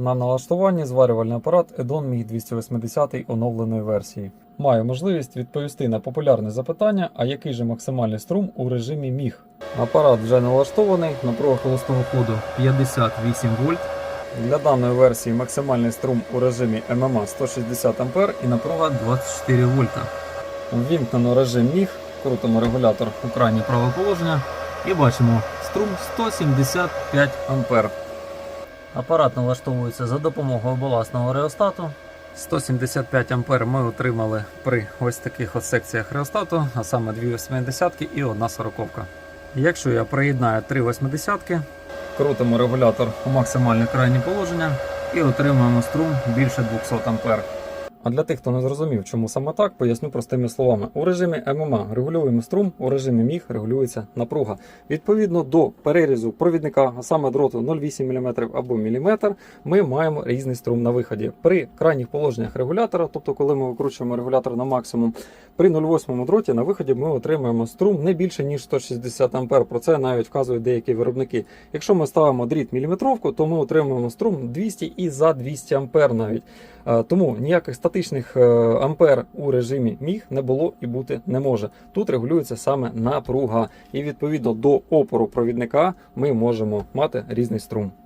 На налаштуванні зварювальний апарат Edon MiG 280 оновленої версії. Маю можливість відповісти на популярне запитання, а який же максимальний струм у режимі міг. Апарат вже налаштований, напруга холостого ходу 58 вольт. Для даної версії максимальний струм у режимі ММА 160 А і напруга 24 вольта. Ввімкнено режим міг, крутимо регулятор у крайнє праве положення і бачимо струм 175 А. Апарат налаштовується за допомогою баласного реостату. 175 А ми отримали при ось таких ось секціях реостату, а саме 2,80 і 1 40 Якщо я приєднаю 3 80 крутимо регулятор у максимальне крайнє положення і отримуємо струм більше 200 А. А для тих, хто не зрозумів, чому саме так, поясню простими словами. У режимі ММА регулюємо струм, у режимі міг регулюється напруга. Відповідно до перерізу провідника, а саме дроту 0,8 мм або міліметр, ми маємо різний струм на виході. При крайніх положеннях регулятора, тобто коли ми викручуємо регулятор на максимум, при 0,8 дроті на виході ми отримуємо струм не більше ніж 160 А. Про це навіть вказують деякі виробники. Якщо ми ставимо дріт міліметровку, то ми отримуємо струм 200 і за 200 А навіть. Е, Тому ніяких статичних е, ампер у режимі міг не було і бути не може. Тут регулюється саме напруга, і відповідно до опору провідника ми можемо мати різний струм.